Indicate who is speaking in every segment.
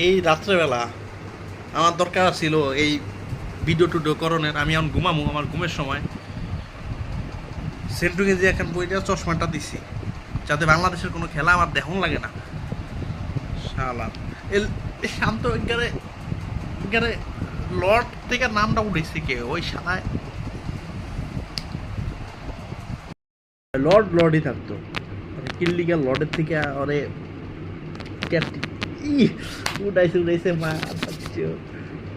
Speaker 1: এই রাত্রেবেলা আমার দরকার ছিল এই ভিডিও টুডিও করণের, আমি এখন ঘুমামু আমার ঘুমের সময়। সেন্টু যে এখন বইটা চশমাটা দিছি, যাতে বাংলাদেশের কোনো খেলা আমার দেখন লাগে না। শান্ত এগারে লর্ড থেকে নামটা উঠেছে কে? ওই শালায়। লর্ড লর্ডই থাকতো। কিল্লিগা লর্ডের থেকে ওরে ই উড়াইছে উড়াইছে মা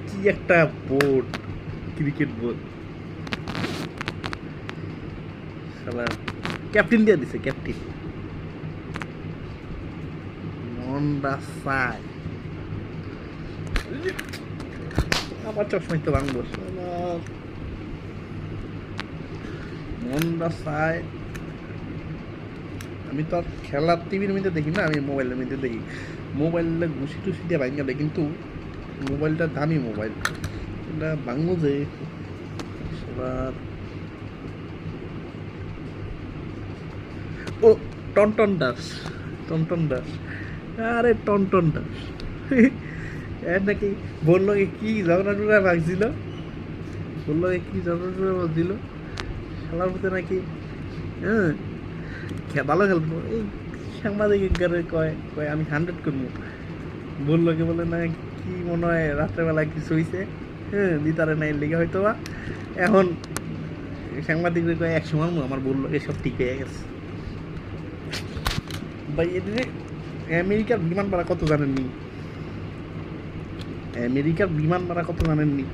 Speaker 1: কি একটা বোর্ড ক্রিকেট বোর্ড শালা ক্যাপ্টেন দিয়ে দিছে ক্যাপ্টেন মন্ডা সাই। আমার চশমাই তো শালা। মন্ডা সাই। আমি তো আর খেলার টিভির মধ্যে দেখি না, আমি মোবাইলের মধ্যে দেখি। মোবাইলটা ঘুষি টুসি দিয়ে ভাঙা দেয় কিন্তু মোবাইলটা দামি মোবাইল। এটা ভাঙবো যে ও, টনটন দাস টনটন দাস। আরে, টনটন দাস। এর নাকি বলল কি ঝগড়া টুগড়া ভাগছিল বলল কি ঝগড়া টুগড়া ভাগছিল খেলার মধ্যে নাকি হ্যাঁ? ভালো খেলব। এই সাংবাদিক কয় কয়, আমি হান্ড্রেড করব। বলল কি বলে, না, কি মনে হয় রাত্রেবেলা কিছু হয়েছে হ্যাঁ দিতারে নাই, লেগে হয়তো বা এখন সাংবাদিকদের কয়, একশো মারমু আমার বলল এসব ঠিক হয়ে গেছে। ভাই, এদিকে আমেরিকার বিমান ভাড়া কত জানেননি? আমেরিকার বিমান ভাড়া কত জানেননি?